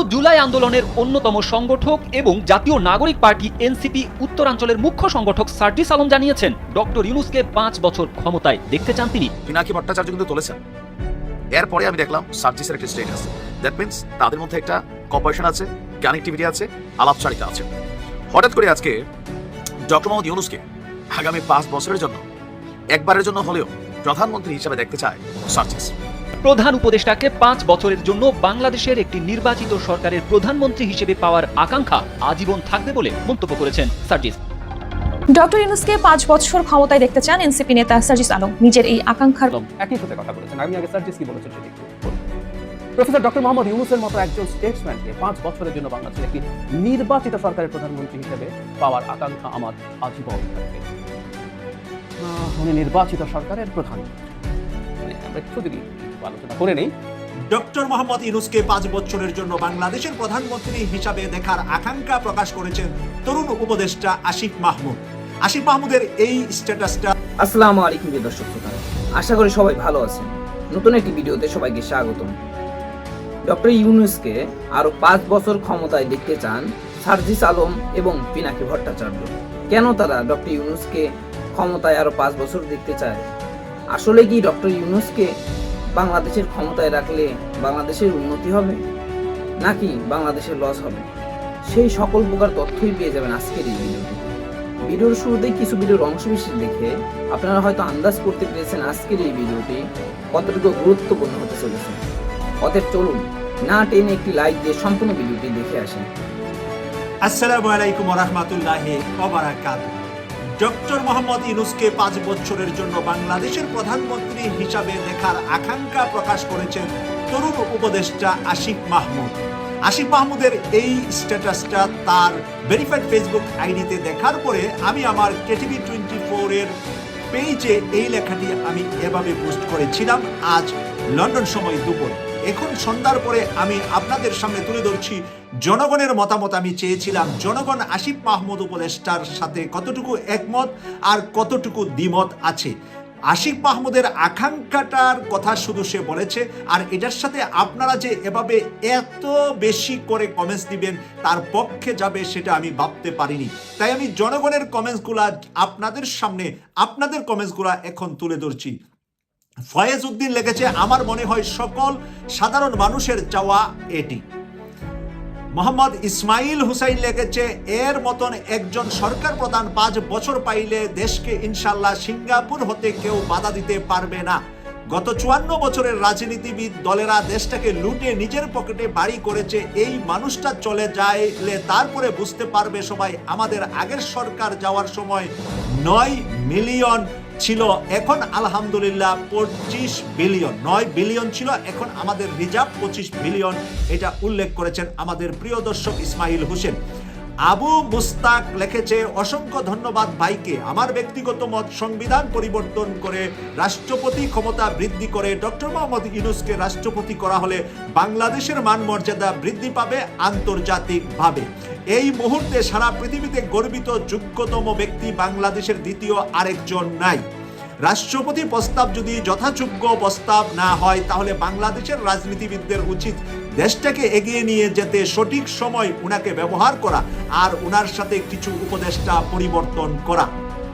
কিন্তু জুলাই আন্দোলনের অন্যতম সংগঠক এবং জাতীয় নাগরিক পার্টি এনসিপি উত্তরাঞ্চলের মুখ্য সংগঠক সার্জিস আলম জানিয়েছেন, ডক্টর ইউনুসকে পাঁচ বছর ক্ষমতায় দেখতে চান তিনি। পিনাকি ভট্টাচার্য কিন্তু তুলেছেন। এরপরে আমি দেখলাম সার্জিসের একটা স্টেট আছে দ্যাট মিনস তাদের মধ্যে একটা কপারেশন আছে কানেক্টিভিটি আছে, আলাপচারিতা আছে। হঠাৎ করে আজকে ডক্টর মোহাম্মদ ইউনুসকে আগামী পাঁচ বছরের জন্য, একবারের জন্য হলেও প্রধানমন্ত্রী হিসেবে দেখতে চায় সার্জিস। প্রধান উপদেষ্টাকে পাঁচ বছরের জন্য বাংলাদেশের একটি নির্বাচিত সরকারের প্রধানমন্ত্রী হিসেবে পাওয়ার আকাঙ্ক্ষা আজীবন থাকবে বলে মন্তব্য করেছেন সার্জিস। ডক্টর ইউনুসকে পাঁচ বছর ক্ষমতায় দেখতে চান এনসিপি নেতা সার্জিস আলম। নিজের এই আকাঙ্ক্ষার একই সাথে কথা বলেছেন। আমি আগে সার্জিস কি বলেছেন সেটি প্রফেসর ডক্টর মোহাম্মদ ইউনুসের মতো একজন স্টেটসম্যানকে পাঁচ বছরের জন্য বাংলাদেশের একটি নির্বাচিত সরকারের প্রধানমন্ত্রী হিসেবে পাওয়ার আকাঙ্ক্ষা আমার আজীবন থাকবে। উনি নির্বাচিত সরকারের প্রধানমন্ত্রী মানে আমরা একটু যদি আলোচনা করে নেই। ডক্টর মোহাম্মদ ইউনুসকে পাঁচ বছরের জন্য বাংলাদেশের প্রধানমন্ত্রী হিসাবে দেখার আকাঙ্ক্ষা প্রকাশ করেছেন তরুণ উপদেষ্টা আসিফ মাহমুদ। আসিফ মাহমুদের এই স্ট্যাটাসটা আসসালামু আলাইকুম প্রিয় দর্শক শ্রোতা। আশা করি সবাই ভালো আছেন। নতুন একটি ভিডিওতে সবাইকে স্বাগতম। ডক্টর ইউনুসকে আরও পাঁচ বছর ক্ষমতায় দেখতে চান সার্জিস আলম এবং পিনাকি ভট্টাচার্য। কেন তারা ডক্টর ইউনুসকে ক্ষমতায় আরও পাঁচ বছর দেখতে চায়? আসলে কি ডক্টর ইউনুসকে বাংলাদেশের ক্ষমতায় রাখলে বাংলাদেশের উন্নতি হবে নাকি বাংলাদেশের লস হবে? সেই সকল প্রকার তথ্যই পেয়ে যাবেন আজকের এই ভিডিওটিতে ভিডিওর শুরুতেই কিছু ভিডিওর অংশ বিশেষ দেখে আপনারা হয়তো আন্দাজ করতে পেরেছেন আজকের এই ভিডিওটি কতটুকু গুরুত্বপূর্ণ হতে চলেছে। অতএব চলুন না টেনে একটি লাইক দিয়ে সম্পূর্ণ ভিডিওটি দেখে আসেন আসসালামু আলাইকুম রহমতুল্লাহ ওবারাকাত ডক্টর মোহাম্মদ ইউনুসকে পাঁচ বছরের জন্য বাংলাদেশের প্রধানমন্ত্রী হিসাবে দেখার আকাঙ্ক্ষা প্রকাশ করেছেন তরুণ উপদেষ্টা আসিফ মাহমুদ। আসিফ মাহমুদের এই স্ট্যাটাসটা তার ভেরিফাইড ফেসবুক আইডিতে দেখার পরে আমি আমার কেটিভি টোয়েন্টি ফোরের পেজে এই লেখাটি আমি এভাবে পোস্ট করেছিলাম আজ লন্ডন সময় দুপুর। এখন সন্ধ্যার পরে আমি আপনাদের সামনে তুলে ধরছি জনগণের মতামত আমি চেয়েছিলাম। জনগণ আসিফ মাহমুদ উপদেষ্টার সাথে কতটুকু একমত আর কতটুকু দ্বিমত আছে? আসিফ মাহমুদের আকাঙ্ক্ষাটার কথা শুধু সে বলেছে, আর এটার সাথে আপনারা যে এভাবে এত বেশি করে কমেন্টস দিবেন, তার পক্ষে যাবে সেটা আমি ভাবতে পারিনি। তাই আমি জনগণের কমেন্টসগুলা আপনাদের সামনে, আপনাদের কমেন্টসগুলা এখন তুলে ধরছি। ফয়েজ উদ্দিন লিখেছে, আমার মনে হয় সকল সাধারণ মানুষের চাওয়া এটি। মোহাম্মদ ইসমাইল হুসাইন লিখেছে, এর মতন একজন সরকার প্রধান পাঁচ বছর পাইলে দেশকে ইনশাল্লাহ সিঙ্গাপুর হতে কেউ বাধা দিতে পারবে না। গত চুয়ান্ন বছরের রাজনীতিবিদ দলেরা দেশটাকে লুটে নিজের পকেটে বাড়ি করেছে, এই মানুষটা চলে যাইলে তারপরে বুঝতে পারবে সবাই আমাদের আগের সরকার যাওয়ার সময় নয় মিলিয়ন ছিল, এখন আলহামদুলিল্লাহ পঁচিশ বিলিয়ন। নয় বিলিয়ন ছিল, এখন আমাদের রিজার্ভ পঁচিশ বিলিয়ন। এটা উল্লেখ করেছেন আমাদের প্রিয় দর্শক ইসমাইল হোসেন। আবু মুস্তাক লিখেছে, অসংখ্য ধন্যবাদ ভাইকে। আমার ব্যক্তিগত মত সংবিধান পরিবর্তন করে রাষ্ট্রপতি ক্ষমতা বৃদ্ধি করে ডক্টর মোহাম্মদ ইউনুসকে রাষ্ট্রপতি করা হলে বাংলাদেশের মান মর্যাদা বৃদ্ধি পাবে আন্তর্জাতিকভাবে। এই মুহূর্তে সারা পৃথিবীতে গর্বিত যোগ্যতম ব্যক্তি বাংলাদেশের দ্বিতীয় আরেকজন নাই। রাষ্ট্রপতি প্রস্তাব যদি যথাযোগ্য প্রস্তাব না হয়, তাহলে বাংলাদেশের রাজনীতিবিদদের উচিত দেশটাকে এগিয়ে নিয়ে যেতে সঠিক সময় উনাকে ব্যবহার করা আর উনার সাথে কিছু উপদেষ্টা পরিবর্তন করা।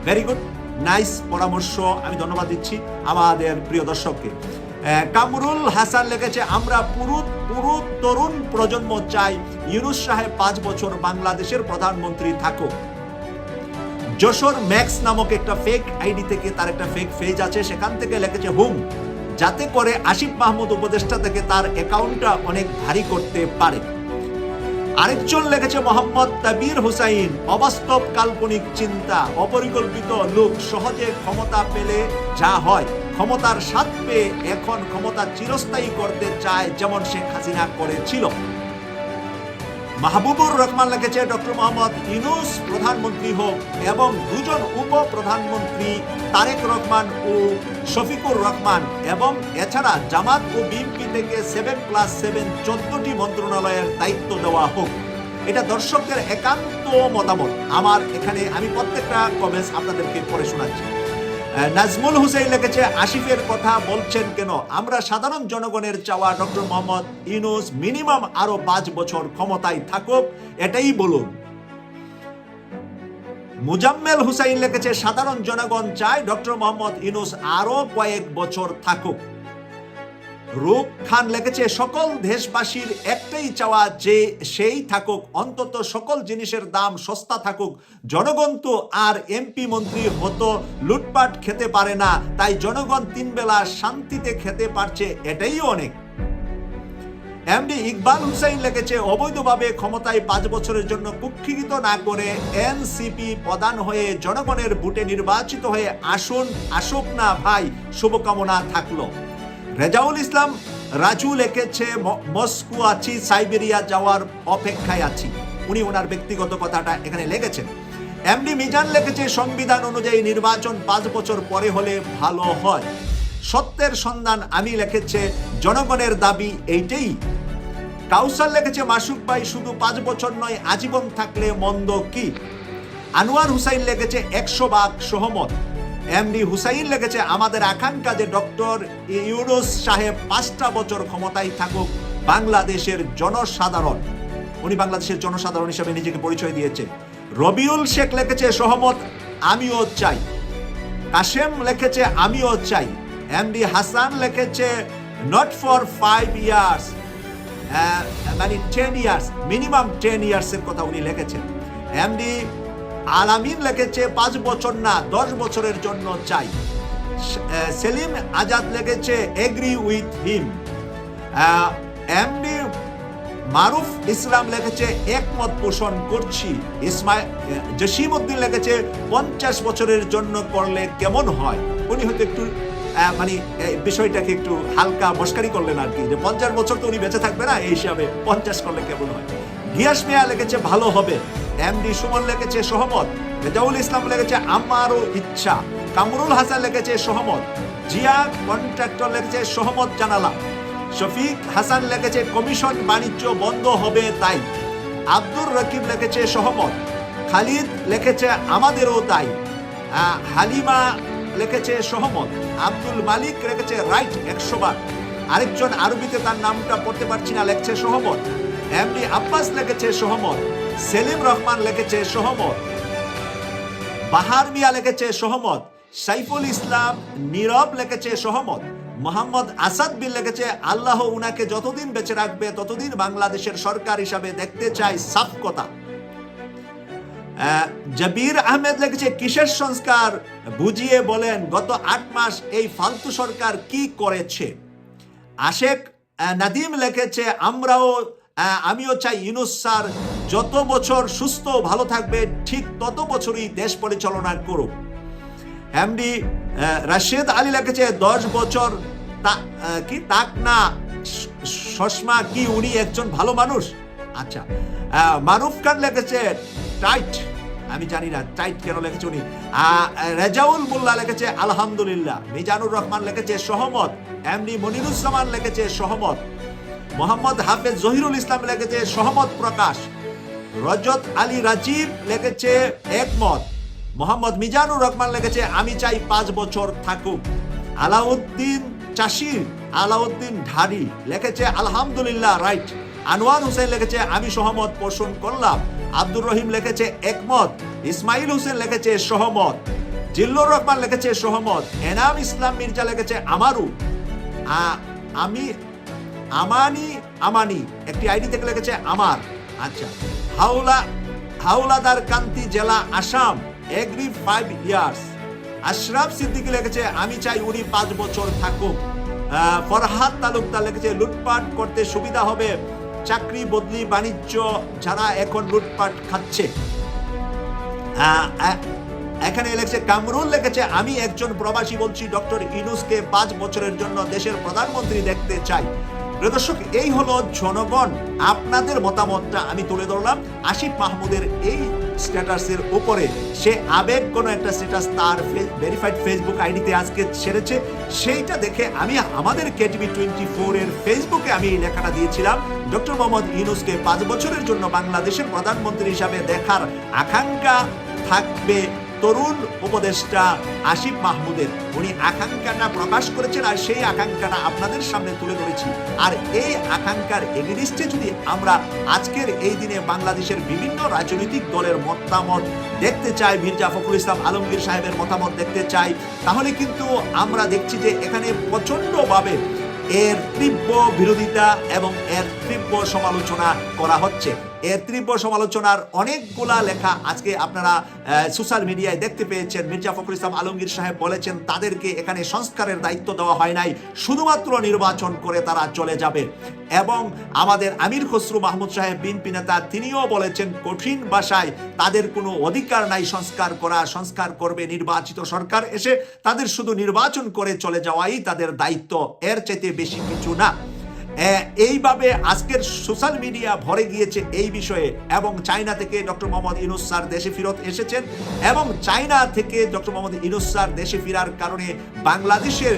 ভেরি গুড নাইস পরামর্শ আমি ধন্যবাদ দিচ্ছি আমাদের প্রিয় দর্শককে। কামরুল হাসান লিখেছে, আমরা পুরো পুরো তরুণ প্রজন্ম চাই। ইউনুস সাহেব পাঁচ বছর বাংলাদেশের প্রধানমন্ত্রী থাকুক। যশোর ম্যাক্স নামক একটা ফেক আইডি থেকে তার একটা ফেক পেজ আছে। সেখান থেকে লিখেছে, হুম যাতে করে আসিফ মাহমুদ উপদেষ্টা থেকে তার অ্যাকাউন্টটা অনেক ভারী করতে পারে। আরেকজন লেগেছে মোহাম্মদ তাবির হুসাইন। অবাস্তব কাল্পনিক চিন্তা। অপরিকল্পিত লোক সহজে ক্ষমতা পেলে যা হয়। ক্ষমতার স্বাদ পেয়ে এখন ক্ষমতা চিরস্থায়ী করতে চায় যেমন শেখ হাসিনা করেছিল। মাহবুবুর রহমান লিখেছে ডক্টর মোহাম্মদ ইউনুস, প্রধানমন্ত্রী হোক, এবং দুজন উপ প্রধানমন্ত্রী তারেক রহমান ও শফিকুর রহমান, এবং এছাড়া জামাত ও বিএনপি থেকে সেভেন প্লাস সেভেন চোদ্দটি মন্ত্রণালয়ের দায়িত্ব দেওয়া হোক। এটা দর্শকদের একান্ত মতামত। আমার এখানে আমি প্রত্যেকটা কমেন্টস আপনাদেরকে পড়ে শোনাচ্ছি। নাজমুল হুসাইন লিখেছে, আসিফের কথা বলছেন কেন? আমরা সাধারণ জনগণের চাওয়া ডক্টর মোহাম্মদ ইনুস মিনিমাম আরও পাঁচ বছর ক্ষমতায় থাকুক, এটাই বলুন। মুজাম্মেল হুসাইন লিখেছে, সাধারণ জনগণ চায় ডক্টর মোহাম্মদ ইনুস আরও কয়েক বছর থাকুক। রূপ খান লিখেছে সকল দেশবাসীর একটাই চাওয়া যে সেই থাকুক, অন্তত সকল জিনিসের দাম সস্তা থাকুক। জনগণ তো আর এমপি মন্ত্রী হতো, লুটপাট খেতে পারে না, তাই জনগণ তিন বেলা শান্তিতে খেতে পারছে, এটাই অনেক। এমডি ইকবাল হুসাইন লিখেছে অবৈধভাবে ক্ষমতায় পাঁচ বছরের জন্য কুক্ষিগত না করে এনসিপি প্রদান হয়ে জনগণের ভোটে নির্বাচিত হয়ে আসুন, আসুক না ভাই, শুভকামনা থাকল। রেজাউল ইসলাম রাজু লিখেছে "ম- মস্কো আছি, সাইবেরিয়া যাওয়ার অপেক্ষায় আছি। উনি ওনার ব্যক্তিগত কথাটা এখানে লিখেছেন। এমডি মিজান লিখেছে, সংবিধান অনুযায়ী নির্বাচন পাঁচ বছর পরে হলে ভালো হয়। সত্যের সন্ধান আমি লিখেছে, জনগণের দাবি এইটাই। কাউসার লিখেছে মাসুক ভাই, শুধু পাঁচ বছর নয়, আজীবন থাকলে মন্দ কি? আনোয়ার হুসাইন লিখেছে, একশো ভাগ সহমত। এমডি হুসাইন লিখেছে আমাদের আকাঙ্ক্ষা যে ডক্টর ইউনুস সাহেব পাঁচটা বছর ক্ষমতায় থাকুক, বাংলাদেশের জনসাধারণ, উনি বাংলাদেশের জনসাধারণ হিসেবে নিজেকে পরিচয় দিয়েছে। রবিউল শেখ লিখেছে সহমত, আমিও চাই। কাশেম লিখেছে, আমিও চাই। এম এমডি হাসান লিখেছে নট ফর ফাইভ ইয়ার্স মানে টেন ইয়ার্স মিনিমাম টেন ইয়ার্সের কথা উনি লিখেছেন। এমডি আলামিন লেগেছে পাঁচ বছর না, দশ বছরের জন্য চাই। সেলিম আজাদ লেগেছে agree with him. MD Maruf Islam লেগেছে একমত পোষণ করছি। ইসমাই জসিম উদ্দিন লেগেছে পঞ্চাশ বছরের জন্য করলে কেমন হয়? উনি হয়তো একটু মানে বিষয়টাকে একটু হালকা মস্কারি করলেন আর কি। যে পঞ্চাশ বছর তো উনি বেঁচে থাকবে না, এই হিসাবে পঞ্চাশ করলে কেমন হয়? গিয়াস মিয়া লিখেছে ভালো হবে। এমডি সুমন লিখেছে সহমত। রেজাউল ইসলাম লিখেছে আমারও ইচ্ছা। কামরুল হাসান লিখেছে সহমত। জিয়া কন্ট্রাক্টর লিখেছে সহমত জানালাম শফিক হাসান লিখেছে কমিশন বাণিজ্য বন্ধ হবে তাই। আব্দুর রকিব লিখেছে সহমত। খালিদ লিখেছে আমাদেরও তাই। হালিমা লিখেছে সহমত, আব্দুল মালিক লিখেছে রাইট একশো বার আরেকজন আরবিতে তার নামটা পড়তে পারছি না, লিখছে সহমত। এমডি আব্বাস লিখেছে সহমত, সেলিম রহমান লিখেছে সহমত। বাহার মিয়া লিখেছে সহমত, সাইফুল ইসলাম নীরব লেখেছে সহমত। মোহাম্মদ আসাদ বিন লেখেছে, আল্লাহ উনাকে যতদিন বেঁচে রাখবে, ততদিন বাংলাদেশের সরকার হিসাবে দেখতে চাই সাফ কথা। জাবির আহমেদ লিখেছে, কিসের সংস্কার? বুঝিয়ে বলেন, গত আট মাস এই ফালতু সরকার কি করেছে? আশেক নাদিম লিখেছে, আমরাও আমিও চাই ইউনুস স্যার যত বছর সুস্থ ভালো থাকবে, ঠিক তত বছরই দেশ পরিচালনা করুক। এমডি রাশেদ আলী লিখেছে, দশ বছর কি তাক না সসমা কি উনি একজন ভালো মানুষ? আচ্ছা মারুফ খান লিখেছে টাইট। আমি জানি না, টাইট কেন লিখেছে উনি? রেজাউল মোল্লা লেখেছে, আলহামদুলিল্লাহ। মিজানুর রহমান লেখেছে, সহমত। এমনি মনিরুজ্জামান লেখেছে, সহমত। মোহাম্মদ হাফেজ জহিরুল ইসলাম লেখেছে, সহমত প্রকাশ। রজত আলী রাজীব লিখেছে, একমত। মোহাম্মদ মিজানুর রহমান লিখেছে, আমি চাই পাঁচ বছর থাকুক। আলাউদ্দিন চাষির আলাউদ্দিন ঢারি লেখেছে, আলহামদুলিল্লাহ, রাইট। আনোয়ার হোসেন লিখেছে, আমি সহমত পোষণ করলাম। আব্দুর রহিম লিখেছে একমত, ইসমাইল হোসেন লিখেছে সহমত, জিল্লুর রহমান লিখেছে সহমত, এনাম ইসলাম মির্জা লিখেছে আমারু। আমি, আমানি আমানি, একটি আইডি থেকে লিখেছে আমার। আচ্ছা হাওলা, হাওলাদার কান্তি জেলা Assam, agree five years. Ashraf Siddiqui লিখেছে, আমি চাই উনি পাঁচ বছর থাকুক। ফরহাদ তালুকদার লিখেছে, লুটপাট করতে সুবিধা হবে। চাকরি, বদলি, বাণিজ্য যারা এখন লুটপাট খাচ্ছে। এখানে লেখছে, কামরুল লেখেছে, আমি একজন প্রবাসী বলছি, ডক্টর ইনুসকে পাঁচ বছরের জন্য দেশের প্রধানমন্ত্রী দেখতে চাই। প্রদর্শক এই হলো জনগণ। আপনাদের মতামতটা আমি তুলে ধরলাম। আশিফ মাহমুদের এই স্ট্যাটাসের ওপরে সে আবেগ কোনো একটা স্ট্যাটাস তার ভেরিফাইড ফেসবুক আইডিতে আজকে ছেড়েছে। সেইটা দেখে আমি আমাদের কেটিভি টোয়েন্টি ফোরের ফেসবুকে আমি এই লেখাটা দিয়েছিলাম। ডক্টর মোহাম্মদ ইউনুসকে পাঁচ বছরের জন্য বাংলাদেশের প্রধানমন্ত্রী হিসাবে দেখার আকাঙ্ক্ষা থাকবে তরুণ উপদেষ্টা আসিফ মাহমুদের। উনি আকাঙ্ক্ষাটা প্রকাশ করেছেন আর সেই আকাঙ্ক্ষাটা আপনাদের সামনে তুলে ধরেছি। আর এই আকাঙ্ক্ষার এগেনিস্টে যদি আমরা আজকের এই দিনে বাংলাদেশের বিভিন্ন রাজনৈতিক দলের মতামত দেখতে চাই, মির্জা ফখরুল ইসলাম আলমগীর সাহেবের মতামত দেখতে চাই, তাহলে কিন্তু আমরা দেখছি যে এখানে প্রচণ্ডভাবে এর তীব্র বিরোধিতা এবং এর তীব্র সমালোচনা করা হচ্ছে। এর তীব্র সমালোচনার অনেকগুলা লেখা আজকে আপনারা সোশ্যাল মিডিয়ায় দেখতে পেয়েছেন। মির্জা ফখরুল ইসলাম আলমগীর সাহেব বলেছেন, তাদেরকে এখানে সংস্কারের দায়িত্ব দেওয়া হয় নাই, শুধুমাত্র নির্বাচন করে তারা চলে যাবে। এবং আমাদের আমির খসরু মাহমুদ সাহেব, বিএনপি নেতা, তিনিও বলেছেন, কঠিন ভাষায় তাদের কোনো অধিকার নাই সংস্কার করা, সংস্কার করবে নির্বাচিত সরকার এসে তাদের শুধু নির্বাচন করে চলে যাওয়াই তাদের দায়িত্ব। এর চাইতে বেশি কিছু না। এইভাবে আজকের সোশ্যাল মিডিয়া ভরে গিয়েছে এই বিষয়ে। এবং চায়না থেকে ডক্টর মোহাম্মদ ইনুস স্যার দেশে ফেরত এসেছেন। এবং চায়না থেকে ডক্টর মোহাম্মদ ইনুস স্যার দেশে ফেরার কারণে বাংলাদেশের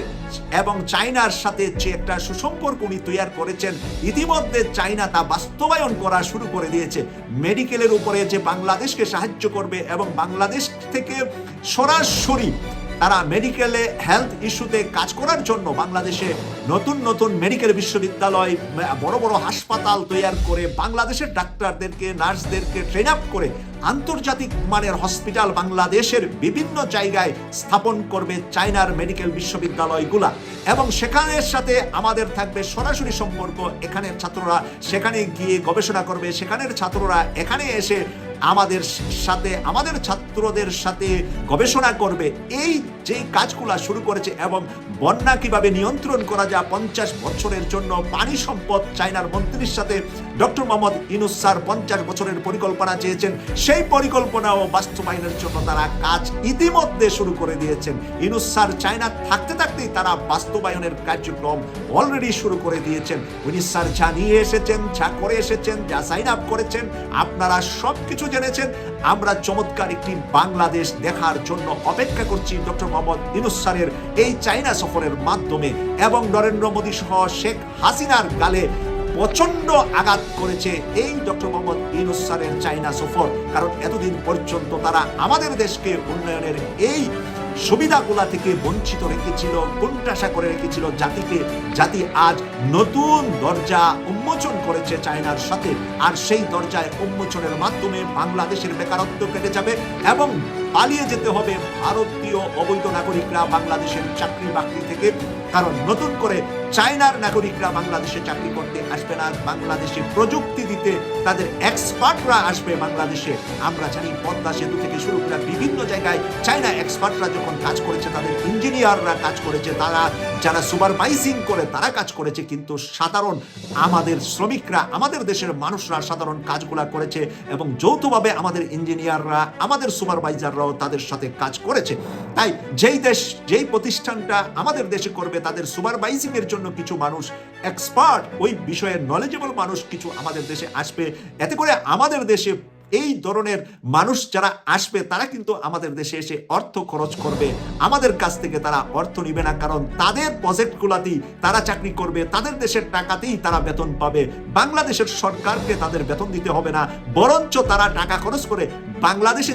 এবং চায়নার সাথে যে একটা সুসম্পর্ক উনি তৈরি করেছেন, ইতিমধ্যে চায়না তা বাস্তবায়ন করা শুরু করে দিয়েছে। মেডিকেলের উপরে যে বাংলাদেশকে সাহায্য করবে এবং বাংলাদেশ থেকে সরাসরি তারা মেডিকেলে হেলথ ইস্যুতে কাজ করার জন্য বাংলাদেশে নতুন নতুন মেডিকেল বিশ্ববিদ্যালয়, বড় বড় হাসপাতাল তৈরি করে বাংলাদেশের ডাক্তারদেরকে, নার্সদেরকে ট্রেন আপ করে আন্তর্জাতিক মানের হসপিটাল বাংলাদেশের বিভিন্ন জায়গায় স্থাপন করবে চায়নার মেডিকেল বিশ্ববিদ্যালয়গুলা। এবং সেখানের সাথে আমাদের থাকবে সরাসরি সম্পর্ক। এখানের ছাত্ররা সেখানে গিয়ে গবেষণা করবে, সেখানের ছাত্ররা এখানে এসে আমাদের সাথে, আমাদের ছাত্রদের সাথে গবেষণা করবে। এই যে কাজগুলা শুরু করেছে এবং বন্যা কীভাবে নিয়ন্ত্রণ করা যায় পঞ্চাশ বছরের জন্য, পানি সম্পদ চায়নার মন্ত্রীর সাথে ডক্টর মোহাম্মদ ইনুস স্যার পঞ্চাশ বছরের পরিকল্পনা চেয়েছেন। সেই পরিকল্পনা ও বাস্তবায়নের জন্য তারা কাজ ইতিমধ্যে শুরু করে দিয়েছেন। ইনুস স্যার চায়না থাকতে থাকতেই তারা বাস্তবায়নের কার্যক্রম অলরেডি শুরু করে দিয়েছেন। উনি স্যার যা নিয়ে এসেছেন, যা করে এসেছেন, যা সাইন আপ করেছেন আপনারা সব কিছু জেনেছেন। আমরা চমৎকার একটি বাংলাদেশ দেখার জন্য অপেক্ষা করছি ডক্টর মোহাম্মদ ইনুস স্যারের এই চায়না সফরের মাধ্যমে এবং নরেন্দ্র মোদী সহ শেখ হাসিনার গালে প্রচণ্ড আঘাত করেছে এই ডক্টর মোহাম্মদ ইউনুস স্যারের চাইনা সফর। কারণ এতদিন পর্যন্ত তারা আমাদের দেশকে উন্নয়নের এই সুবিধাগুলা থেকে বঞ্চিত রেখেছিল কোনটাশা করে রেখেছিল জাতিকে, জাতি আজ নতুন দরজা উন্মোচন করেছে চায়নার সাথে। আর সেই দরজায় উন্মোচনের মাধ্যমে বাংলাদেশের বেকারত্ব কেটে যাবে এবং পালিয়ে যেতে হবে ভারতীয় অবৈধ নাগরিকরা বাংলাদেশের চাকরি বাকরি থেকে। কারণ নতুন করে চায়নার নাগরিকরা বাংলাদেশে চাকরি করতে আসবে না, বাংলাদেশে প্রযুক্তি দিতে তাদের এক্সপার্টরা আসবে বাংলাদেশে। আমরা জানি পদ্মা সেতু থেকে শুরু করে বিভিন্ন জায়গায় চায়না এক্সপার্টরা যখন কাজ করেছে, তাদের ইঞ্জিনিয়াররা কাজ করেছে, তারা যারা সুপারভাইজিং করে, তারা কাজ করেছে। কিন্তু সাধারণ আমাদের শ্রমিকরা, আমাদের দেশের মানুষরা সাধারণ কাজগুলা করেছে এবং যৌথভাবে আমাদের ইঞ্জিনিয়াররা, আমাদের সুপারভাইজাররাও তাদের সাথে কাজ করেছে। তাই যেই দেশ, যেই প্রতিষ্ঠানটা আমাদের দেশে করবে, তাদের সুপারভাইজিং এর জন্য কিছু মানুষ এক্সপার্ট ওই বিষয়ে নলেজেবল মানুষ কিছু আমাদের দেশে আসবে। এতে করে আমাদের দেশে এই ধরনের মানুষ যারা আসবে, তারা কিন্তু আমাদের দেশে এসে অর্থ খরচ করবে। আমাদের কাছ থেকে তারা অর্থ নিবে না, কারণ তাদের প্রজেক্টগুলাতেই তারা চাকরি করবে, তাদের দেশের টাকাতেই তারা বেতন পাবে। বাংলাদেশের সরকারকে তাদের বেতন দিতে হবে না, বরঞ্চ তারা টাকা খরচ করে বাংলাদেশে